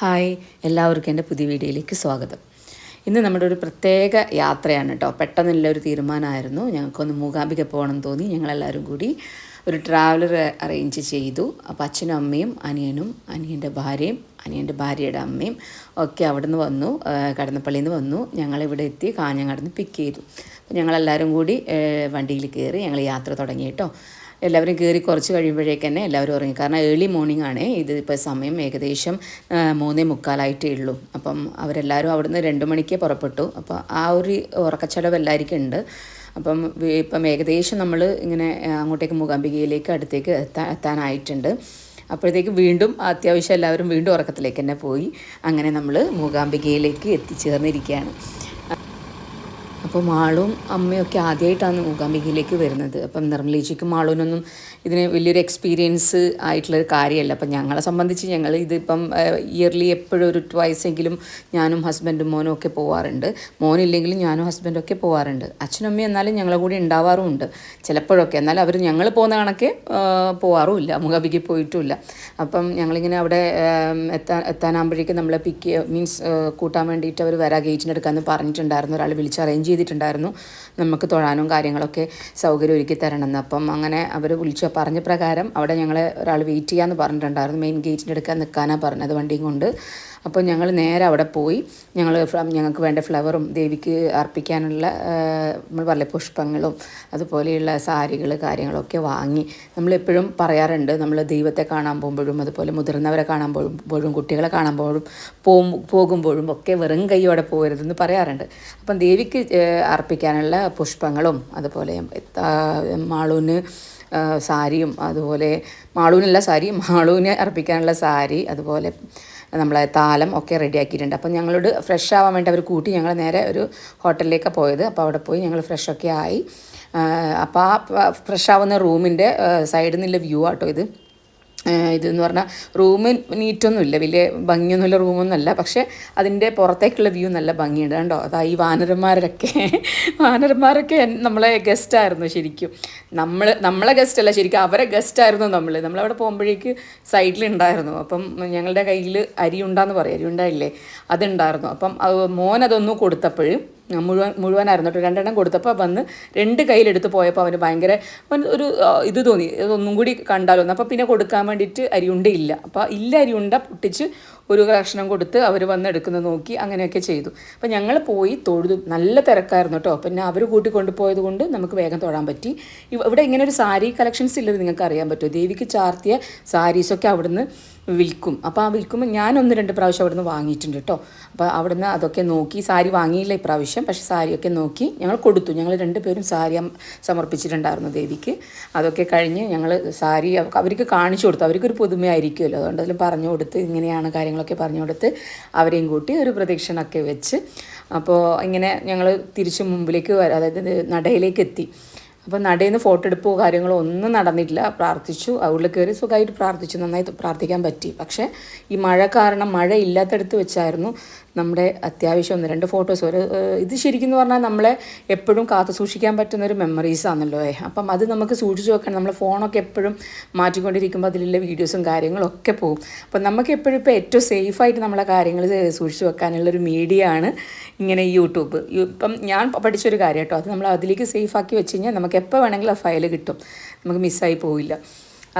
Hi എല്ലാവർക്കും എന്റെ പുതിയ വീഡിയോയിലേക്ക് സ്വാഗതം. ഇന്ന് നമ്മുടെ ഒരു പ്രത്യേക യാത്രയാണ് കേട്ടോ. പെട്ടെന്നുള്ള ഒരു തീരുമാനമായിരുന്നു. ഞങ്ങൾക്കൊന്ന് മൂകാംബിക പോകണം തോന്നി. ഞങ്ങളെല്ലാവരും കൂടി ഒരു ട്രാവലർ അറേഞ്ച് ചെയ്തു. അപ്പോൾ അച്ഛനും അമ്മയും അനിയനും അനിയന്റെ ഭാര്യയും അനിയന്റെ ഭാര്യയുടെ അമ്മയും ഒക്കെ അവിടെ നിന്ന് വന്നു. കടന്നപ്പള്ളിയിൽ നിന്ന് വന്നു. ഞങ്ങളിവിടെ എത്തി കാഞ്ഞങ്ങാട് നിന്ന് പിക്ക് ചെയ്തു. അപ്പോൾ ഞങ്ങളെല്ലാവരും കൂടി വണ്ടിയിൽ കയറി ഞങ്ങൾ യാത്ര തുടങ്ങി കേട്ടോ. എല്ലാവരും കയറി കുറച്ച് കഴിയുമ്പോഴേക്ക് തന്നെ എല്ലാവരും ഉറങ്ങി. കാരണം ഏർലി മോർണിംഗ് ആണ്. ഇതിപ്പോൾ സമയം ഏകദേശം മൂന്നേ മുക്കാലായിട്ടേ ഉള്ളൂ. അപ്പം അവരെല്ലാവരും അവിടുന്ന് രണ്ട് മണിക്ക് പുറപ്പെട്ടു. അപ്പോൾ ആ ഒരു ഉറക്കച്ചടവ് എല്ലാവർക്കും ഉണ്ട്. അപ്പം ഇപ്പം ഏകദേശം നമ്മൾ ഇങ്ങനെ അങ്ങോട്ടേക്ക് മൂകാംബികയിലേക്ക് അടുത്തേക്ക് എത്താൻ എത്താനായിട്ടുണ്ട്. അപ്പോഴത്തേക്ക് വീണ്ടും അത്യാവശ്യം എല്ലാവരും വീണ്ടും ഉറക്കത്തിലേക്ക് തന്നെ പോയി. അങ്ങനെ നമ്മൾ മൂകാംബികയിലേക്ക് എത്തിച്ചേർന്നിരിക്കുകയാണ്. അപ്പോൾ മാളും അമ്മയൊക്കെ ആദ്യമായിട്ടാണ് മൂകാംബികയിലേക്ക് വരുന്നത്. അപ്പം നിർമ്മലേച്ചിക്കും മാളൂനൊന്നും ഇതിന് വലിയൊരു എക്സ്പീരിയൻസ് ആയിട്ടുള്ളൊരു കാര്യമല്ല. അപ്പം ഞങ്ങളെ സംബന്ധിച്ച് ഞങ്ങൾ ഇതിപ്പം ഇയർലി എപ്പോഴും ഒരു ട്വൈസ് എങ്കിലും ഞാനും ഹസ്ബൻഡും മോനും ഒക്കെ പോവാറുണ്ട്. മോനില്ലെങ്കിലും ഞാനും ഹസ്ബൻഡും ഒക്കെ പോവാറുണ്ട്. അച്ഛനും അമ്മയും എന്നാലും ഞങ്ങളെ കൂടി ഉണ്ടാവാറുമുണ്ട്. ചിലപ്പോഴൊക്കെ. എന്നാൽ അവർ ഞങ്ങൾ പോകുന്ന കണക്കെ പോവാറുമില്ല. മൂകാംബിക്ക് പോയിട്ടുമില്ല. അപ്പം ഞങ്ങളിങ്ങനെ അവിടെ എത്താൻ എത്താനാകുമ്പോഴേക്കും നമ്മളെ പിക്ക് മീൻസ് കൂട്ടാൻ വേണ്ടിയിട്ട് അവർ വരാ ഗേറ്റിന്റെ അടുക്കാന്ന് പറഞ്ഞിട്ടുണ്ടായിരുന്നു. ഒരാൾ വിളിച്ച് അറേഞ്ച് ചെയ്തിട്ടുണ്ടായിരുന്നു. നമുക്ക് തൊഴാനും കാര്യങ്ങളൊക്കെ സൗകര്യം ഒരുക്കി തരണമെന്ന്. അപ്പം അങ്ങനെ അവർ വിളിച്ചു. പറഞ്ഞ പ്രകാരം അവിടെ ഞങ്ങളെ ഒരാൾ വെയിറ്റ് ചെയ്യാമെന്ന് പറഞ്ഞിട്ടുണ്ടായിരുന്നു. മെയിൻ ഗേറ്റിന്റെ അടുക്കാൻ നിൽക്കാനാണ് പറഞ്ഞത് വണ്ടിയും കൊണ്ട്. അപ്പോൾ ഞങ്ങൾ നേരെ അവിടെ പോയി. ഞങ്ങൾ ഞങ്ങൾക്ക് വേണ്ട ഫ്ലവറും ദേവിക്ക് അർപ്പിക്കാനുള്ള നമ്മൾ പറയില്ലേ പുഷ്പങ്ങളും അതുപോലെയുള്ള സാരികൾ കാര്യങ്ങളൊക്കെ വാങ്ങി. നമ്മളെപ്പോഴും പറയാറുണ്ട് നമ്മൾ ദൈവത്തെ കാണാൻ പോകുമ്പോഴും അതുപോലെ മുതിർന്നവരെ കാണാൻ പോകുമ്പോഴും കുട്ടികളെ കാണാൻ പോകും പോകുമ്പോഴും ഒക്കെ വെറും കൈയോടെ പോകരുതെന്ന് പറയാറുണ്ട്. അപ്പം ദേവിക്ക് അർപ്പിക്കാനുള്ള പുഷ്പങ്ങളും അതുപോലെ മാളൂന് സാരിയും അതുപോലെ മാളൂനല്ല സാരി മാളൂന് അർപ്പിക്കാനുള്ള സാരി അതുപോലെ നമ്മളെ താലം ഒക്കെ റെഡിയാക്കിയിട്ടുണ്ട് അപ്പോൾ ഞങ്ങളോട് ഫ്രഷ് ആവാൻ വേണ്ടി അവർ കൂട്ടി ഞങ്ങൾ നേരെ ഒരു ഹോട്ടലിലേക്ക് പോയത്. അപ്പോൾ അവിടെ പോയി ഞങ്ങൾ ഫ്രഷ് ഒക്കെ ആയി. അപ്പോൾ ആ ഫ്രഷ് ആവുന്ന റൂമിന്റെ സൈഡിൽ നിന്നുള്ള വ്യൂ ആട്ടോ ഇത്. ഇതെന്ന് പറഞ്ഞാൽ റൂം നീറ്റൊന്നുമില്ല വലിയ ഭംഗിയൊന്നുമില്ല റൂമൊന്നുമല്ല പക്ഷേ അതിന്റെ പുറത്തേക്കുള്ള വ്യൂ നല്ല ഭംഗിയുണ്ട് കണ്ടോ? അതാ ഈ വാനരന്മാരൊക്കെ. വാനരന്മാരൊക്കെ നമ്മളെ ഗസ്റ്റായിരുന്നു ശരിക്കും. നമ്മൾ നമ്മളെ ഗസ്റ്റ് അല്ല ശരിക്കും അവരെ ഗസ്റ്റായിരുന്നു നമ്മൾ നമ്മളവിടെ പോകുമ്പോഴേക്ക് സൈഡിലുണ്ടായിരുന്നു. അപ്പം ഞങ്ങളുടെ കയ്യിൽ അരി ഉണ്ടാന്ന് പറയും അരി ഉണ്ടായില്ലേ? അതുണ്ടായിരുന്നു. അപ്പം മോൻ അതൊന്നും കൊടുത്തപ്പോഴും മുഴുവൻ മുഴുവനായിരുന്നു കേട്ടോ രണ്ടെണ്ണം കൊടുത്തപ്പോൾ വന്ന് രണ്ട് കയ്യിലെടുത്ത് പോയപ്പോൾ അവന് ഭയങ്കര ഒരു ഇത് തോന്നി. ഒന്നും കൂടി കണ്ടാലോ അപ്പോൾ പിന്നെ കൊടുക്കാൻ വേണ്ടിയിട്ട് അരിയുണ്ട ഇല്ല. അപ്പോൾ ഇല്ല അരിയുണ്ട പൊട്ടിച്ച് ഒരു കഷ്ണം കൊടുത്ത് അവർ വന്ന് എടുക്കുന്നത് നോക്കി അങ്ങനെയൊക്കെ ചെയ്തു. അപ്പോൾ ഞങ്ങൾ പോയി തൊഴുതു. നല്ല തിരക്കായിരുന്നു കേട്ടോ പിന്നെ അവർ കൂട്ടിക്കൊണ്ട് പോയത് കൊണ്ട് നമുക്ക് വേഗം തൊഴാൻ പറ്റി. ഇവ- ഇവിടെ ഇങ്ങനെ ഒരു സാരി കളക്ഷൻസ് ഇല്ലത് നിങ്ങൾക്ക് അറിയാൻ പറ്റുമോ? ദേവിക്ക് ചാർത്തിയ സാരീസൊക്കെ അവിടുന്ന് വിൽക്കും. അപ്പോൾ ആ വിൽക്കുമ്പോൾ ഞാൻ ഒന്ന് രണ്ട് പ്രാവശ്യം അവിടുന്ന് വാങ്ങിയിട്ടുണ്ട് കേട്ടോ അപ്പോൾ അവിടുന്ന് അതൊക്കെ നോക്കി സാരി വാങ്ങിയില്ല ഇപ്രാവശ്യം പക്ഷേ സാരിയൊക്കെ നോക്കി ഞങ്ങൾ കൊടുത്തു. ഞങ്ങൾ രണ്ടുപേരും സാരി സമർപ്പിച്ചിട്ടുണ്ടായിരുന്നു ദേവിക്ക്. അതൊക്കെ കഴിഞ്ഞ് ഞങ്ങൾ സാരി അവർക്ക് കാണിച്ചു കൊടുത്തു. അവർക്കൊരു പുതുമയായിരിക്കുമല്ലോ. അതുകൊണ്ട് അതിലും പറഞ്ഞു കൊടുത്ത് ഇങ്ങനെയാണ് കാര്യങ്ങളൊക്കെ പറഞ്ഞു കൊടുത്ത് അവരെയും കൂട്ടി ഒരു പ്രദക്ഷിണമൊക്കെ വെച്ച് അപ്പോൾ ഇങ്ങനെ ഞങ്ങൾ തിരിച്ച് മുമ്പിലേക്ക് വരാം അതായത് നടയിലേക്ക് എത്തി. അപ്പോൾ നടയിൽ നിന്ന് ഫോട്ടോ എടുപ്പോ കാര്യങ്ങളോ ഒന്നും നടന്നിട്ടില്ല. പ്രാർത്ഥിച്ചു. അവിടെ കയറി സുഖമായിട്ട് പ്രാർത്ഥിച്ചു. നന്നായി പ്രാർത്ഥിക്കാൻ പറ്റി. പക്ഷേ ഈ മഴ കാരണം മഴ ഇല്ലാത്തടത്ത് വെച്ചായിരുന്നു. നമ്മുടെ അത്യാവശ്യം ഒന്ന് രണ്ട് ഫോട്ടോസ് ഒരു ഇത് ശരിക്കും എന്ന് പറഞ്ഞാൽ നമ്മളെ എപ്പോഴും കാത്തു സൂക്ഷിക്കാൻ പറ്റുന്ന ഒരു മെമ്മറീസ് ആണല്ലോ അപ്പം അത് നമുക്ക് സൂക്ഷിച്ച് വെക്കണം. നമ്മൾ ഫോണൊക്കെ എപ്പോഴും മാറ്റിക്കൊണ്ടിരിക്കുമ്പോൾ അതിലുള്ള വീഡിയോസും കാര്യങ്ങളും ഒക്കെ പോകും. അപ്പം നമുക്ക് എപ്പോഴും ഇപ്പോൾ ഏറ്റവും സേഫായിട്ട് നമ്മളെ കാര്യങ്ങൾ സൂക്ഷിച്ച് വെക്കാനുള്ളൊരു മീഡിയ ആണ് ഇങ്ങനെ യൂട്യൂബ്. ഇപ്പം ഞാൻ പഠിച്ചൊരു കാര്യം കേട്ടോ അത് നമ്മൾ അതിലേക്ക് സേഫ് ആക്കി വെച്ച് കഴിഞ്ഞാൽ നമുക്ക് എപ്പോൾ വേണമെങ്കിലും ആ ഫയൽ കിട്ടും. നമുക്ക് മിസ്സായി പോവില്ല.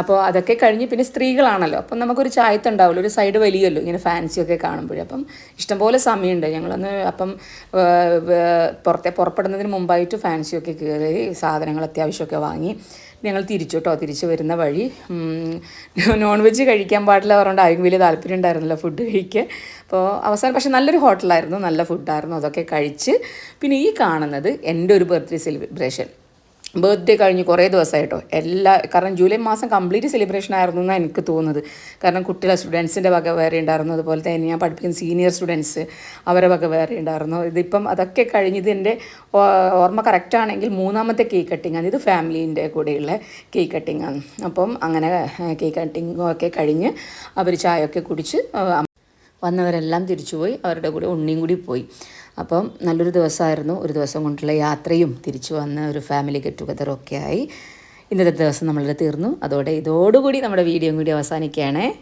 അപ്പോൾ അതൊക്കെ കഴിഞ്ഞ് പിന്നെ സ്ത്രീകളാണല്ലോ. അപ്പം നമുക്കൊരു ചായത്ത് ഉണ്ടാവുമല്ലോ ഒരു സൈഡ് വലിയല്ലോ ഇങ്ങനെ ഫാൻസി ഒക്കെ കാണുമ്പോഴേ. അപ്പം ഇഷ്ടംപോലെ സമയമുണ്ട്. ഞങ്ങളൊന്ന് അപ്പം പുറത്തെ പുറപ്പെടുന്നതിന് മുമ്പായിട്ട് ഫാൻസി ഒക്കെ കയറി സാധനങ്ങൾ അത്യാവശ്യമൊക്കെ വാങ്ങി ഞങ്ങൾ തിരിച്ചു കേട്ടോ. തിരിച്ച് വരുന്ന വഴി. നോൺ വെജ് കഴിക്കാൻ പാടില്ല പറഞ്ഞുകൊണ്ട് ആർക്കും വലിയ താല്പര്യം ഉണ്ടായിരുന്നില്ല ഫുഡ് കഴിക്കാൻ. അപ്പോൾ അവസാനം പക്ഷേ നല്ലൊരു ഹോട്ടലായിരുന്നു. നല്ല ഫുഡായിരുന്നു അതൊക്കെ കഴിച്ച് പിന്നെ ഈ കാണുന്നത് എന്റെ ഒരു ബർത്ത്ഡേ സെലിബ്രേഷൻ ബർത്ത്ഡേ കഴിഞ്ഞ് കുറേ ദിവസമായിട്ടോ. എല്ലാ കാരണം ജൂലൈ മാസം കംപ്ലീറ്റ് സെലിബ്രേഷൻ ആയിരുന്നു എന്നാണ് എനിക്ക് തോന്നുന്നത്. കാരണം കുട്ടികളെ സ്റ്റുഡൻസിന്റെ വക വേറെ ഉണ്ടായിരുന്നു. അതുപോലെ തന്നെ ഞാൻ പഠിപ്പിക്കുന്ന സീനിയർ സ്റ്റുഡൻസ് അവരെ വക വേറെ ഉണ്ടായിരുന്നു. ഇതിപ്പം അതൊക്കെ കഴിഞ്ഞത് എന്റെ ഓർമ്മ കറക്റ്റ് ആണെങ്കിൽ മൂന്നാമത്തെ കേക്ക് കട്ടിംഗ് ആണ്. ഇത് ഫാമിലീന്റെ കൂടെയുള്ള കേക്ക് കട്ടിംഗ് ആണ്. അപ്പം അങ്ങനെ കേക്ക് കട്ടിങ്ങും ഒക്കെ കഴിഞ്ഞ് അവർ ചായയൊക്കെ കുടിച്ച് വന്നവരെല്ലാം തിരിച്ചുപോയി. അവരുടെ കൂടെ ഉണ്ണിയും കൂടി പോയി. അപ്പം നല്ലൊരു ദിവസമായിരുന്നു. ഒരു ദിവസം കൊണ്ടുള്ള യാത്രയും തിരിച്ചു വന്ന ഒരു ഫാമിലി ഗെറ്റ് ടുഗദറും ഒക്കെ ആയി. ഇന്നത്തെ ദിവസം നമ്മളുടെ തീർന്നു. അതോടെ ഇതോടുകൂടി നമ്മുടെ വീഡിയോയും കൂടി അവസാനിക്കുകയാണേ.